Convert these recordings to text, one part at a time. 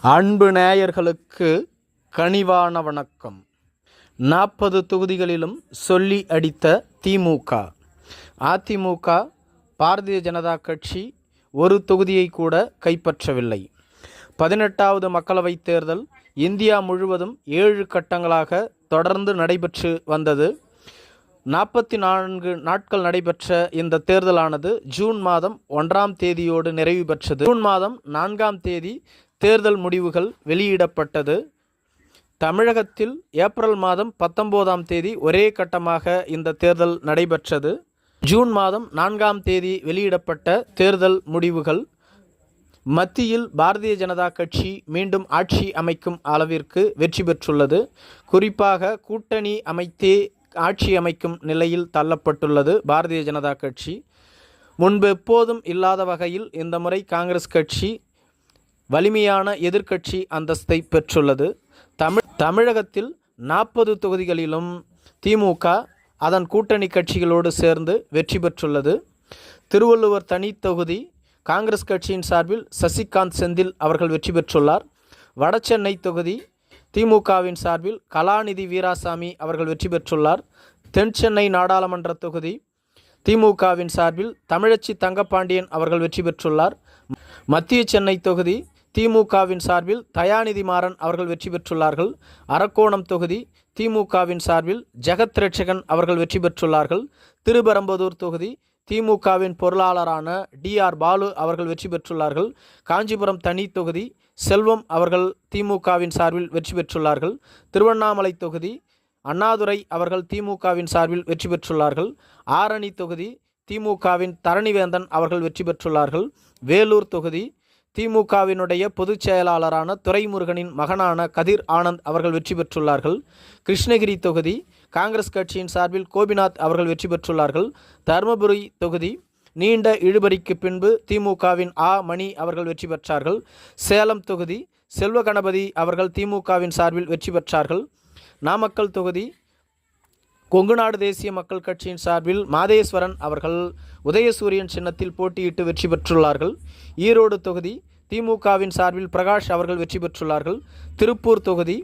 அன்பு நேயர்களுக்கு கனிவான வணக்கம். நாற்பது தொகுதிகளிலும் சொல்லி அடித்த திமுக. அதிமுக பாரதிய ஜனதா கட்சி ஒரு தொகுதியை கூட கைப்பற்றவில்லை. பதினெட்டாவது மக்களவைத் தேர்தல் இந்தியா முழுவதும் ஏழு கட்டங்களாக தொடர்ந்து நடைபெற்று வந்தது. நாற்பத்தி நான்கு நாட்கள் நடைபெற்ற இந்த தேர்தலானது ஜூன் மாதம் ஒன்றாம் தேதியோடு நிறைவு பெற்றது. ஜூன் மாதம் நான்காம் தேதி தேர்தல் முடிவுகள் வெளியிடப்பட்டது. தமிழகத்தில் ஏப்ரல் மாதம் பத்தொம்போதாம் தேதி ஒரே கட்டமாக இந்த தேர்தல் நடைபெற்றது. ஜூன் மாதம் நான்காம் தேதி வெளியிடப்பட்ட தேர்தல் முடிவுகள். மத்தியில் பாரதிய ஜனதா கட்சி மீண்டும் ஆட்சி அமைக்கும் அளவிற்கு வெற்றி பெற்றுள்ளது. குறிப்பாக கூட்டணி அமைத்தே ஆட்சி அமைக்கும் நிலையில் தள்ளப்பட்டுள்ளது பாரதிய ஜனதா கட்சி. முன்பு எப்போதும் இல்லாத வகையில் இந்த முறை காங்கிரஸ் கட்சி வலிமையான எதிர்க்கட்சி அந்தஸ்தை பெற்றுள்ளது. தமிழ் தமிழகத்தில் நாற்பது தொகுதிகளிலும் திமுக அதன் கூட்டணி கட்சிகளோடு சேர்ந்து வெற்றி பெற்றுள்ளது. திருவள்ளுவர் தனி தொகுதி காங்கிரஸ் கட்சியின் சார்பில் சசிகாந்த் செந்தில் அவர்கள் வெற்றி பெற்றுள்ளார். வடசென்னை தொகுதி திமுகவின் சார்பில் கலாநிதி வீராசாமி அவர்கள் வெற்றி பெற்றுள்ளார். தென் சென்னை நாடாளுமன்ற தொகுதி திமுகவின் சார்பில் தமிழச்சி தங்கப்பாண்டியன் அவர்கள் வெற்றி பெற்றுள்ளார். மத்திய சென்னை தொகுதி திமுகவின் சார்பில் தயாநிதி மாறன் அவர்கள் வெற்றி பெற்றுள்ளார்கள். அரக்கோணம் தொகுதி திமுகவின் சார்பில் ஜெகத் ரட்சகன் அவர்கள் வெற்றி பெற்றுள்ளார்கள். திருபெரம்பதூர் தொகுதி திமுகவின் பொருளாளரான டிஆர் பாலு அவர்கள் வெற்றி பெற்றுள்ளார்கள். காஞ்சிபுரம் தனி தொகுதி செல்வம் அவர்கள் திமுகவின் சார்பில் வெற்றி பெற்றுள்ளார்கள். திருவண்ணாமலை தொகுதி அண்ணாதுரை அவர்கள் திமுகவின் சார்பில் வெற்றி பெற்றுள்ளார்கள். ஆரணி தொகுதி திமுகவின் தரணிவேந்தன் அவர்கள் வெற்றி பெற்றுள்ளார்கள். வேலூர் தொகுதி திமுகவினுடைய பொதுச் செயலாளரான துரைமுருகனின் மகனான கதிர் ஆனந்த் அவர்கள் வெற்றி பெற்றுள்ளார்கள். கிருஷ்ணகிரி தொகுதி காங்கிரஸ் கட்சியின் சார்பில் கோபிநாத் அவர்கள் வெற்றி பெற்றுள்ளார்கள். தருமபுரி தொகுதி நீண்ட இழுபறிக்கு பின்பு திமுகவின் ஆ. மணி அவர்கள் வெற்றி பெற்றார்கள். சேலம் தொகுதி செல்வ கணபதி அவர்கள் திமுகவின் சார்பில் வெற்றி பெற்றார்கள். நாமக்கல் தொகுதி கொங்குநாடு தேசிய மக்கள் கட்சியின் சார்பில் மாதேஸ்வரன் அவர்கள் உதயசூரியன் சின்னத்தில் போட்டியிட்டு வெற்றி பெற்றுள்ளார்கள். ஈரோடு தொகுதி திமுகவின் சார்பில் பிரகாஷ் அவர்கள் வெற்றி பெற்றுள்ளார்கள். திருப்பூர் தொகுதி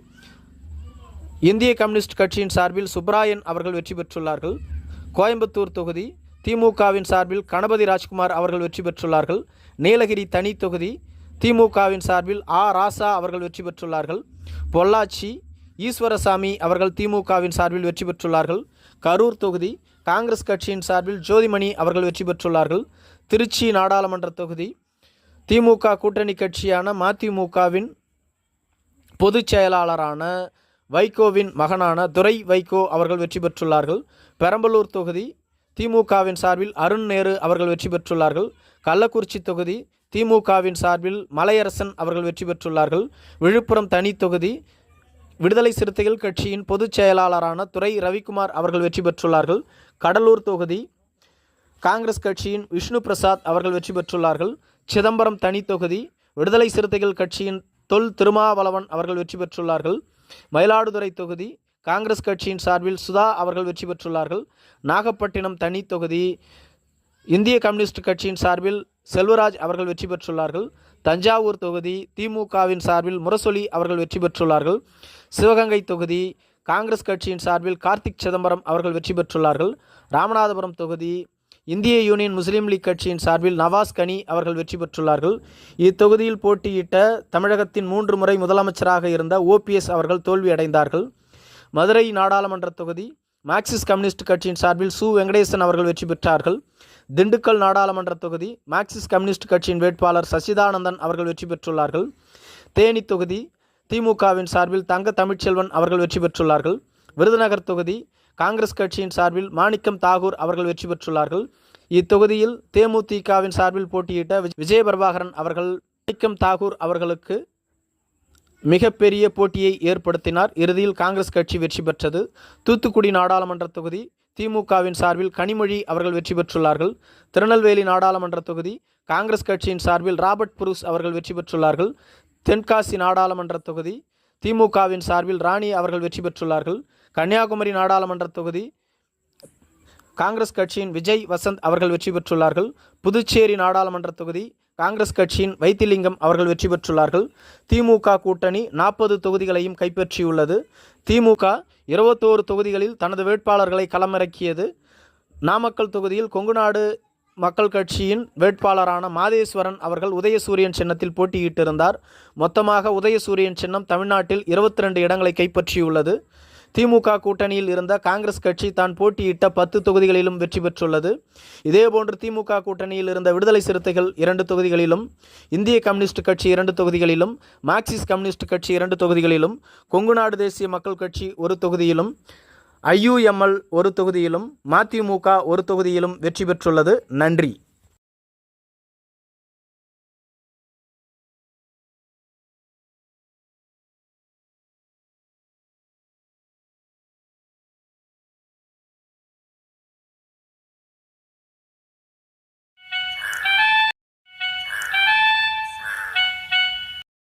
இந்திய கம்யூனிஸ்ட் கட்சியின் சார்பில் சுப்ராயன் அவர்கள் வெற்றி பெற்றுள்ளார்கள். கோயம்புத்தூர் தொகுதி திமுகவின் சார்பில் கணபதி ராஜ்குமார் அவர்கள் வெற்றி பெற்றுள்ளார்கள். நீலகிரி தனி தொகுதி திமுகவின் சார்பில் ஆ ராசா அவர்கள் வெற்றி பெற்றுள்ளார்கள். பொள்ளாச்சி ஈஸ்வரசாமி அவர்கள் திமுகவின் சார்பில் வெற்றி பெற்றுள்ளார்கள். கரூர் தொகுதி காங்கிரஸ் கட்சியின் சார்பில் ஜோதிமணி அவர்கள் வெற்றி பெற்றுள்ளார்கள். திருச்சி நாடாளுமன்ற தொகுதி திமுக கூட்டணி கட்சியான மதிமுகவின் பொதுச் செயலாளரான வைகோவின் மகனான துரை வைகோ அவர்கள் வெற்றி பெற்றுள்ளார்கள். பெரம்பலூர் தொகுதி திமுகவின் சார்பில் அருண் நேரு அவர்கள் வெற்றி பெற்றுள்ளார்கள். கள்ளக்குறிச்சி தொகுதி திமுகவின் சார்பில் மலையரசன் அவர்கள் வெற்றி பெற்றுள்ளார்கள். விழுப்புரம் தனி தொகுதி விடுதலை சிறுத்தைகள் கட்சியின் பொதுச் செயலாளரான துறை ரவிக்குமார் அவர்கள் வெற்றி பெற்றுள்ளார்கள். கடலூர் தொகுதி காங்கிரஸ் கட்சியின் விஷ்ணு பிரசாத் அவர்கள் வெற்றி பெற்றுள்ளார்கள். சிதம்பரம் தனி தொகுதி விடுதலை சிறுத்தைகள் கட்சியின் தொல் திருமாவளவன் அவர்கள் வெற்றி பெற்றுள்ளார்கள். மயிலாடுதுறை தொகுதி காங்கிரஸ் கட்சியின் சார்பில் சுதா அவர்கள் வெற்றி பெற்றுள்ளார்கள். நாகப்பட்டினம் தனி தொகுதி இந்திய கம்யூனிஸ்ட் கட்சியின் சார்பில் செல்வராஜ் அவர்கள் வெற்றி பெற்றுள்ளார்கள். தஞ்சாவூர் தொகுதி திமுகவின் சார்பில் முரசொலி அவர்கள் வெற்றி பெற்றுள்ளார்கள். சிவகங்கை தொகுதி காங்கிரஸ் கட்சியின் சார்பில் கார்த்திக் சிதம்பரம் அவர்கள் வெற்றி பெற்றுள்ளார்கள். ராமநாதபுரம் தொகுதி இந்திய யூனியன் முஸ்லீம் லீக் கட்சியின் சார்பில் நவாஸ் கனி அவர்கள் வெற்றி பெற்றுள்ளார்கள். இத்தொகுதியில் போட்டியிட்ட தமிழகத்தின் மூன்று முறை முதலமைச்சராக இருந்த ஓபிஎஸ் அவர்கள் தோல்வியடைந்தார்கள். மதுரை நாடாளுமன்ற தொகுதி மார்க்சிஸ்ட் கம்யூனிஸ்ட் கட்சியின் சார்பில் சு. வெங்கடேசன் அவர்கள் வெற்றி பெற்றார்கள். திண்டுக்கல் நாடாளுமன்ற தொகுதி மார்க்சிஸ்ட் கம்யூனிஸ்ட் கட்சியின் வேட்பாளர் சசிதானந்தன் அவர்கள் வெற்றி பெற்றுள்ளார்கள். தேனி தொகுதி திமுகவின் சார்பில் தங்க தமிழ்ச்செல்வன் அவர்கள் வெற்றி பெற்றுள்ளார்கள். விருதுநகர் தொகுதி காங்கிரஸ் கட்சியின் சார்பில் மாணிக்கம் தாகூர் அவர்கள் வெற்றி பெற்றுள்ளார்கள். இத்தொகுதியில் தேமுதிகவின் சார்பில் போட்டியிட்ட விஜய பிரபாகரன் அவர்கள் மாணிக்கம் தாகூர் அவர்களுக்கு மிகப்பெரிய போட்டியை ஏற்படுத்தினார். இறுதியில் காங்கிரஸ் கட்சி வெற்றி பெற்றது. தூத்துக்குடி நாடாளுமன்ற தொகுதி திமுகவின் சார்பில் கனிமொழி அவர்கள் வெற்றி பெற்றுள்ளார்கள். திருநெல்வேலி நாடாளுமன்ற தொகுதி காங்கிரஸ் கட்சியின் சார்பில் ராபர்ட் புரூஸ் அவர்கள் வெற்றி பெற்றுள்ளார்கள். தென்காசி நாடாளுமன்ற தொகுதி திமுகவின் சார்பில் ராணி அவர்கள் வெற்றி பெற்றுள்ளார்கள். கன்னியாகுமரி நாடாளுமன்ற தொகுதி காங்கிரஸ் கட்சியின் விஜய் வசந்த் அவர்கள் வெற்றி பெற்றுள்ளார்கள். புதுச்சேரி நாடாளுமன்ற தொகுதி காங்கிரஸ் கட்சியின் வைத்திலிங்கம் அவர்கள் வெற்றி பெற்றுள்ளார்கள். திமுக கூட்டணி நாற்பது தொகுதிகளையும் கைப்பற்றியுள்ளது. திமுக இருபத்தோரு தொகுதிகளில் தனது வேட்பாளர்களை களமிறக்கியது. நாமக்கல் தொகுதியில் கொங்குநாடு மக்கள் கட்சியின் வேட்பாளரான மாதேஸ்வரன் அவர்கள் உதயசூரியன் சின்னத்தில் போட்டியிட்டிருந்தார். மொத்தமாக உதயசூரியன் சின்னம் தமிழ்நாட்டில் இருபத்தி ரெண்டு இடங்களை கைப்பற்றியுள்ளது. திமுக கூட்டணியில் இருந்த காங்கிரஸ் கட்சி தான் போட்டியிட்ட பத்து தொகுதிகளிலும் வெற்றி பெற்றுள்ளது. இதேபோன்று திமுக கூட்டணியில் இருந்த விடுதலை சிறுத்தைகள் இரண்டு தொகுதிகளிலும் இந்திய கம்யூனிஸ்ட் கட்சி இரண்டு தொகுதிகளிலும் மார்க்சிஸ்ட் கம்யூனிஸ்ட் கட்சி இரண்டு தொகுதிகளிலும் கொங்குநாடு தேசிய மக்கள் கட்சி ஒரு தொகுதியிலும் ஐயுஎம்எல் ஒரு தொகுதியிலும் மதிமுக ஒரு தொகுதியிலும் வெற்றி பெற்றுள்ளது. நன்றி.